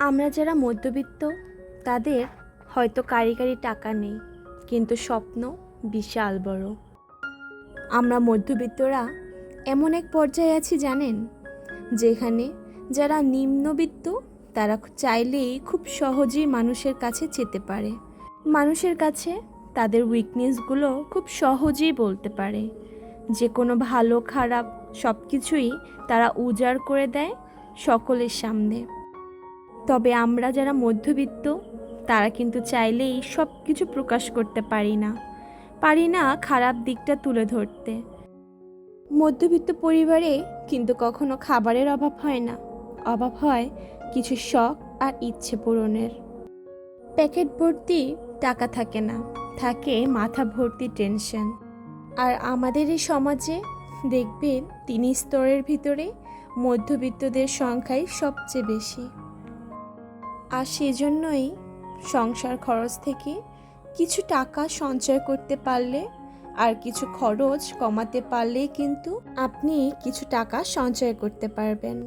আমরা যারা মধ্যবিত্ত, তাদের হয়তো কারি কারি টাকা নেই, কিন্তু স্বপ্ন বিশাল বড়। আমরা মধ্যবিত্তরা এমন এক পর্যায়ে আছি, জানেন? যেখানে যারা নিম্নবিত্ত, তারা চাইলেই খুব সহজেই মানুষের কাছে যেতে পারে। মানুষের কাছে তাদের উইকনেসগুলো খুব সহজেই বলতে পারে। যে কোনো ভালো, খারাপ সব কিছুই তারা উজাড় করে দেয় সকলের সামনে। তবে আমরা যারা মধ্যবিত্ত, তারা কিন্তু চাইলেই সব কিছু প্রকাশ করতে পারি না। পারি না খারাপ দিকটা তুলে ধরতে। মধ্যবিত্ত পরিবারে কিন্তু কখনো খাবারের অভাব হয় না। অভাব হয় কিছু শখ আর ইচ্ছে পূরণের। প্যাকেট ভর্তি টাকা থাকে না, থাকে মাথা ভর্তি টেনশন। আর আমাদের এই সমাজে দেখবেন, তিন স্তরের ভিতরে মধ্যবিত্তদের সংখ্যাই সবচেয়ে বেশি। আর সেজন্যই সংসার খরচ থেকে কিছু টাকা সঞ্চয় করতে পারলে আর কিছু খরচ কমাতে পারলে কিন্তু আপনি কিছু টাকা সঞ্চয় করতে পারবেন।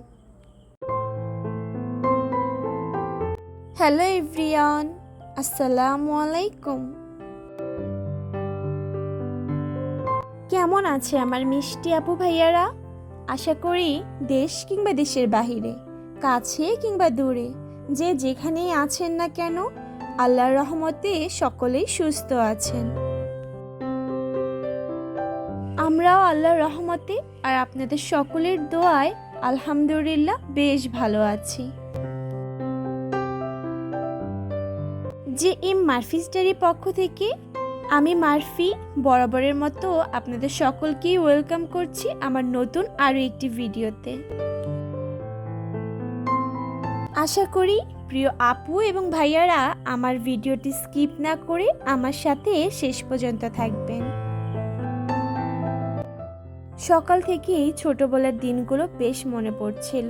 হ্যালো এভরিয়ান আসসালামু আলাইকুম। কেমন আছে আমার মিষ্টি আপু ভাইয়ারা? আশা করি দেশ কিংবা দেশের বাহিরে, কাছে কিংবা দূরে। যে যেখানেই আছেন না কেন, আল্লাহর রহমতে সকলেই সুস্থ আছেন। আমরাও আল্লাহর রহমতে আর আপনাদের সকলের দোয়ায় আলহামদুলিল্লাহ বেশ ভালো আছি। যে এম মারফি স্টারির পক্ষ থেকে আমি মারফি বরাবরের মতো আপনাদের সকলকেই ওয়েলকাম করছি আমার নতুন আরও একটি ভিডিওতে। আশা করি প্রিয় আপু এবং ভাইয়ারা আমার ভিডিওটি স্কিপ না করে আমার সাথে শেষ পর্যন্ত থাকবেন। সকাল থেকেই ছোটবেলার দিনগুলো বেশ মনে পড়ছিল।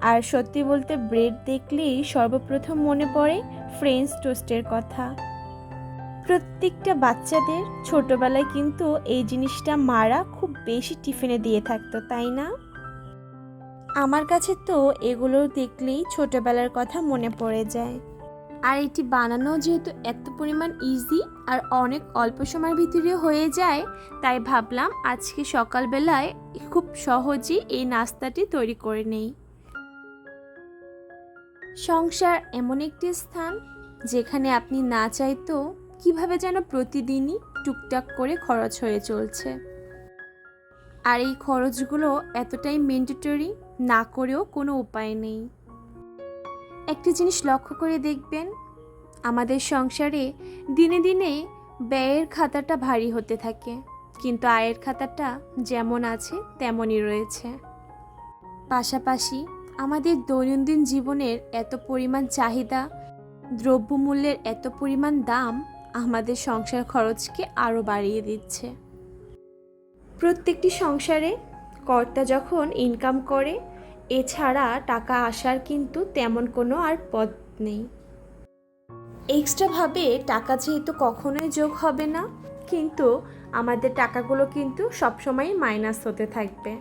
আর সত্যি বলতে ব্রেড দেখলেই সর্বপ্রথম মনে পড়ে ফ্রেঞ্চ টোস্টের কথা। প্রত্যেকটা বাচ্চাদের ছোটবেলায় কিন্তু এই জিনিসটা মারা খুব বেশি টিফিনে দিয়ে থাকতো, তাই না? আমার কাছে তো এগুলো দেখলেই ছোটবেলার কথা মনে পড়ে যায়। আর এটি বানানো যেহেতু এত পরিমাণ ইজি আর অনেক অল্প সময়ের ভিতরে হয়ে যায়, তাই ভাবলাম আজকে সকালবেলায় খুব সহজেই এই নাস্তাটি তৈরি করে নেই। সংসার এমন একটি স্থান যেখানে আপনি না চাইতেও কীভাবে যেন প্রতিদিনই টুকটাক করে খরচ হয়ে চলছে। আর এই খরচগুলো এতটাই ম্যান্ডেটরি না করেও কোনো উপায় নেই। একটি জিনিস লক্ষ্য করে দেখবেন, আমাদের সংসারে দিনে দিনে ব্যয়ের খাতাটা ভারী হতে থাকে, কিন্তু আয়ের খাতাটা যেমন আছে তেমনই রয়েছে। পাশাপাশি আমাদের দৈনন্দিন জীবনের এত পরিমাণ চাহিদা, দ্রব্যমূল্যের এত পরিমাণ দাম আমাদের সংসার খরচকে আরও বাড়িয়ে দিচ্ছে। প্রত্যেকটি সংসারে কর্তা যখন ইনকাম করে, এছাড়া টাকা আসার কিন্তু তেমন কোনো আর পথ নেই। এক্সট্রাভাবে টাকা যেহেতু কখনোই যোগ হবে না, কিন্তু আমাদের টাকাগুলো কিন্তু সবসময় মাইনাস হতে থাকবে।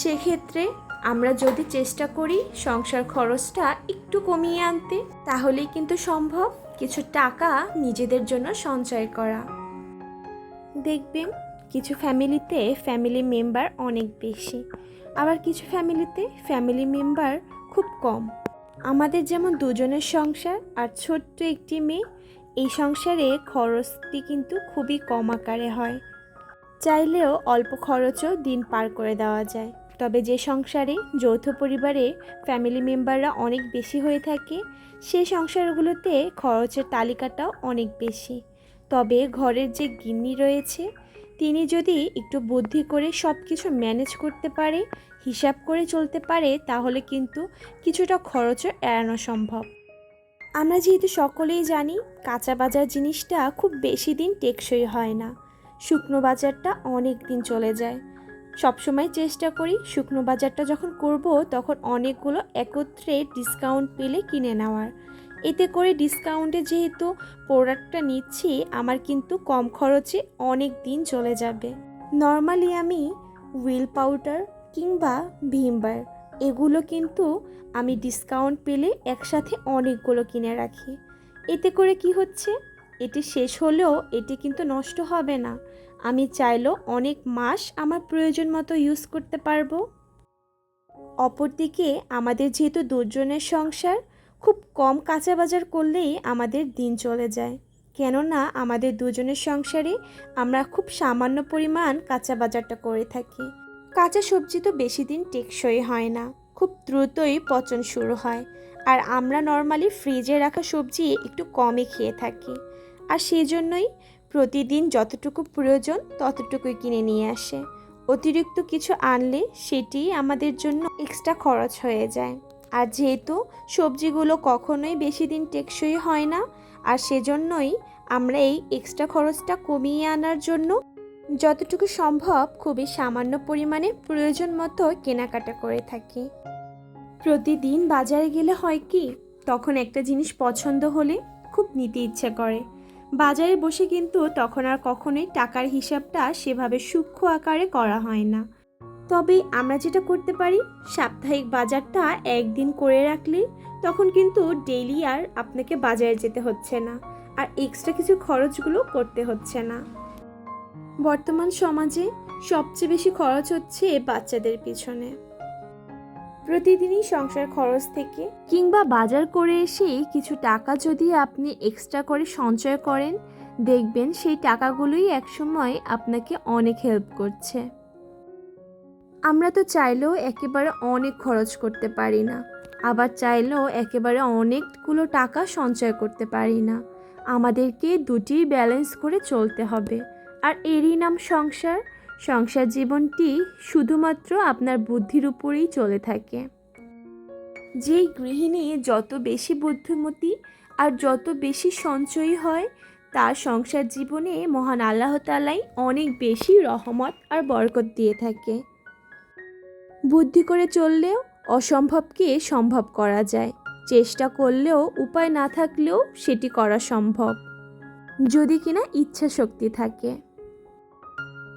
সেক্ষেত্রে আমরা যদি চেষ্টা করি সংসার খরচটা একটু কমিয়ে আনতে, তাহলেই কিন্তু সম্ভব কিছু টাকা নিজেদের জন্য সঞ্চয় করা। দেখবেন কিছু ফ্যামিলিতে ফ্যামিলি মেম্বার অনেক বেশি। আবার কিছু ফ্যামিলিতে ফ্যামিলি মেম্বার খুব কম। আমাদের যেমন দুজনের সংসার আর ছোট্ট একটি মেয়ে, এই সংসারে খরচটি কিন্তু খুবই কম আকারে হয়। চাইলেও অল্প খরচও দিন পার করে দেওয়া যায়। তবে যে সংসারে যৌথ পরিবারে ফ্যামিলি মেম্বাররা অনেক বেশি হয়ে থাকে সেই সংসারগুলোতে খরচের তালিকাটাও অনেক বেশি। তবে ঘরের যে গিন্নি রয়েছে তিনি যদি একটু বুদ্ধি করে সব কিছু ম্যানেজ করতে পারে, হিসাব করে চলতে পারে, তাহলে কিন্তু কিছুটা খরচও এড়ানো সম্ভব। আমরা যেহেতু সকলেই জানি, কাঁচা বাজার জিনিসটা খুব বেশি দিন টেকসই হয় না। শুকনো বাজারটা অনেক দিন চলে যায়। সবসময় চেষ্টা করি শুকনো বাজারটা যখন করব, তখন অনেকগুলো একত্রে ডিসকাউন্ট পেলে কিনে নেওয়ার। এতে করে ডিসকাউন্টে যেহেতু প্রোডাক্টটা নিচ্ছি, আমার কিন্তু কম খরচে অনেক দিন চলে যাবে। নর্মালি আমি হুইল পাউডার কিংবা ভিমবার, এগুলো কিন্তু আমি ডিসকাউন্ট পেলে একসাথে অনেকগুলো কিনে রাখি। এতে করে কি হচ্ছে, এটি শেষ হলেও এটি কিন্তু নষ্ট হবে না। আমি চাইলেও অনেক মাস আমার প্রয়োজন মতো ইউজ করতে পারব। অপরদিকে আমাদের যেহেতু দুজনের সংসার খুব কম কাঁচা বাজার করলেই আমাদের দিন চলে যায়। কেননা আমাদের দুজনের সংসারে আমরা খুব সামান্য পরিমাণ কাঁচা বাজারটা করে থাকি। কাঁচা সবজি তো বেশি দিন টেকসই হয় না, খুব দ্রুতই পচন শুরু হয়। আর আমরা নর্মালি ফ্রিজে রাখা সবজি একটু কমই খেয়ে থাকি। আর সেই জন্যই প্রতিদিন যতটুকু প্রয়োজন ততটুকুই কিনে নিয়ে আসে। অতিরিক্ত কিছু আনলে সেটি আমাদের জন্য এক্সট্রা খরচ হয়ে যায়। আর যেহেতু সবজিগুলো কখনোই বেশি দিন টেকসই হয় না, আর সেজন্যই আমরা এই এক্সট্রা খরচটা কমিয়ে আনার জন্য যতটুকু সম্ভব খুবই সামান্য পরিমাণে প্রয়োজন মতো কেনাকাটা করে থাকি। প্রতিদিন বাজারে গেলে হয় কি, তখন একটা জিনিস পছন্দ হলে খুব নিতে ইচ্ছে করে। বাজারে বসে কিন্তু তখন আর কখনোই টাকার হিসাবটা সেভাবে সূক্ষ্ম আকারে করা হয় না। তবে আমরা যেটা করতে পারি, সাপ্তাহিক বাজারটা একদিন করে রাখলে তখন কিন্তু ডেইলি আর আপনাকে বাজারে যেতে হচ্ছে না। আর এক্সট্রা কিছু খরচগুলো করতে হচ্ছে না। বর্তমান সমাজে সবচেয়ে বেশি খরচ হচ্ছে বাচ্চাদের পিছনে। প্রতিদিনই সংসার খরচ থেকে কিংবা বাজার করে এসে কিছু টাকা যদি আপনি এক্সট্রা করে সঞ্চয় করেন, দেখবেন সেই টাকাগুলোই একসময় আপনাকে অনেক হেল্প করছে। আমরা তো চাইলেও একেবারে অনেক খরচ করতে পারি না। আবার চাইলেও একেবারে অনেকগুলো টাকা সঞ্চয় করতে পারি না। আমাদেরকে দুটি ব্যালেন্স করে চলতে হবে। আর এরই নাম সংসার। সংসার জীবনটি শুধুমাত্র আপনার বুদ্ধির উপরেই চলে থাকে। যেই গৃহিণী যত বেশি বুদ্ধিমতী আর যত বেশি সঞ্চয়ী হয়, তার সংসার জীবনে মহান আল্লাহ তালাই অনেক বেশি রহমত আর বরকত দিয়ে থাকে। বুদ্ধি করে চললেও অসম্ভবকে সম্ভব করা যায়? চেষ্টা করলেও উপায় না থাকলেও সেটি করা সম্ভব। যদি কিনা ইচ্ছা শক্তি থাকে।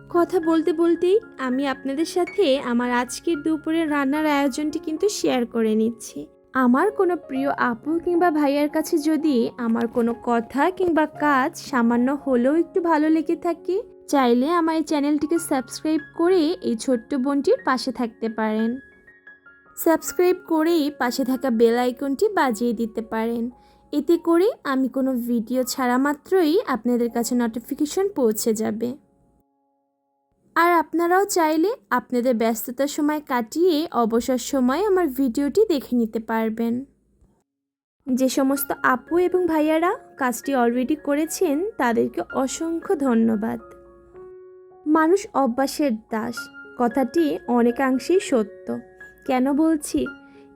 কথা বলতে বলতেই আমি আপনাদের সাথে আমার আজকের দুপুরের রান্নার আয়োজনটি কিন্তু শেয়ার করে নিচ্ছি। আমার কোনো প্রিয় আপু কিংবা ভাইয়ার কাছে যদি আমার কোনো কথা কিংবা কাজ সামান্য হলেও একটু ভালো লেগে থাকে চাইলে আমার এই চ্যানেলটিকে সাবস্ক্রাইব করে এই ছোট্ট বোনটির পাশে থাকতে পারেন। সাবস্ক্রাইব করেই পাশে থাকা বেল আইকনটি বাজিয়ে দিতে পারেন। এতে করে আমি কোনো ভিডিও ছাড়া মাত্রই আপনাদের কাছে নোটিফিকেশন পৌঁছে যাবে। আর আপনারাও চাইলে আপনাদের ব্যস্ততার সময় কাটিয়ে অবসর সময় আমার ভিডিওটি দেখে নিতে পারবেন। যে সমস্ত আপু এবং ভাইয়ারা কাজটি অলরেডি করেছেন, তাদেরকে অসংখ্য ধন্যবাদ। মানুষ অভ্যাসের দাস। কথাটি অনেকাংশেই সত্য। কেন বলছি?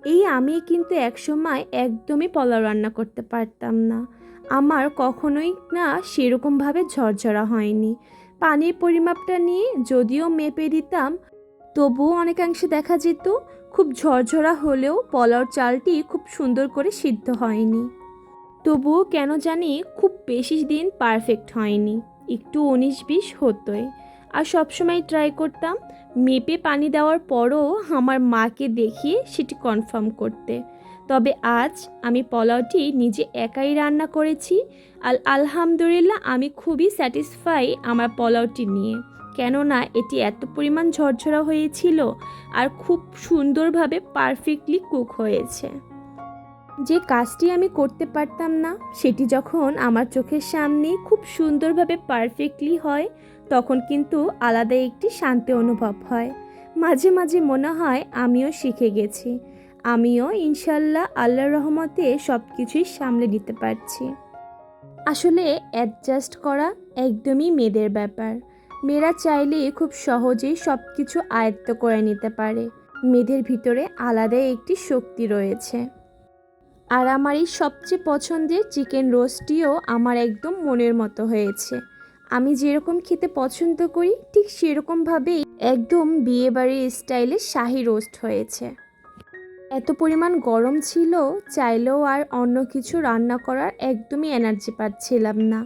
এই আমি কিন্তু একসময় একদমই পোলাও রান্না করতে পারতাম না। আমার কখনোই না সেরকমভাবে ঝরঝরা হয়নি। পানির পরিমাপটা নিয়ে যদিও মেপে দিতাম, তবুও অনেকাংশে দেখা যেত খুব ঝরঝরা হলেও পোলাওর চালটি খুব সুন্দর করে সিদ্ধ হয়নি। তবুও কেন জানি খুব বেশি দিন পারফেক্ট হয়নি। একটু উনিশ বিশ হতোই। আর সবসময় ট্রাই করতাম মেপে পানি দেওয়ার পরও আমার মাকে দেখিয়ে সেটি কনফার্ম করতে। তবে আজ আমি পোলাওটি নিজে একাই রান্না করেছি আর আলহামদুলিল্লাহ আমি খুবই স্যাটিসফাই আমার পোলাওটি নিয়ে। কেননা এটি এত পরিমাণ ঝরঝরা হয়েছিল আর খুব সুন্দরভাবে পারফেক্টলি কুক হয়েছে। যে কাজটি আমি করতে পারতাম না, সেটি যখন আমার চোখের সামনে খুব সুন্দরভাবে পারফেক্টলি হয় তখন কিন্তু আলাদা একটি শান্তি অনুভব হয়। মাঝে মাঝে মনে হয় আমিও শিখে গেছি। আমিও ইনশাল্লাহ আল্লাহর রহমতে সব কিছুই সামলে নিতে পারছি। আসলে অ্যাডজাস্ট করা একদমই মেয়েদের ব্যাপার। মেয়েরা চাইলে খুব সহজেই সব কিছু আয়ত্ত করে নিতে পারে। মেয়েদের ভিতরে আলাদা একটি শক্তি রয়েছে। আর আমার এই সবচেয়ে পছন্দের চিকেন রোস্টটিও আমার একদম মনের মতো হয়েছে। আমি যেরকম খেতে পছন্দ করি, ঠিক সেরকমভাবেই একদম বিয়েবাড়ির স্টাইলে শাহি রোস্ট হয়েছে। এত পরিমাণ গরম ছিল, চাইলেও আর অন্য কিছু রান্না করার একদমই এনার্জি পাচ্ছিলাম না।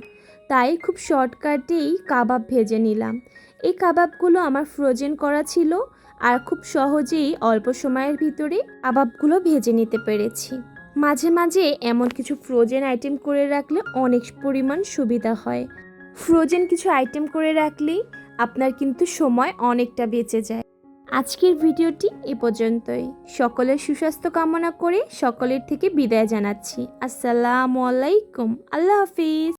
তাই খুব শর্টকাটেই কাবাব ভেজে নিলাম। এই কাবাবগুলো আমার ফ্রোজেন করা ছিল, আর খুব সহজেই অল্প সময়ের ভিতরে কাবাবগুলো ভেজে নিতে পেরেছি। মাঝে মাঝে এমন কিছু ফ্রোজেন আইটেম করে রাখলে অনেক পরিমাণ সুবিধা হয়। ফ্রোজেন কিছু আইটেম করে রাখলেই আপনার কিন্তু সময় অনেকটা বেঁচে যায়। আজকের ভিডিওটি এ পর্যন্তই। সকলের সুস্বাস্থ্য কামনা করে সকলের থেকে বিদায় জানাচ্ছি। আসসালামু আলাইকুম। আল্লাহ হাফিজ।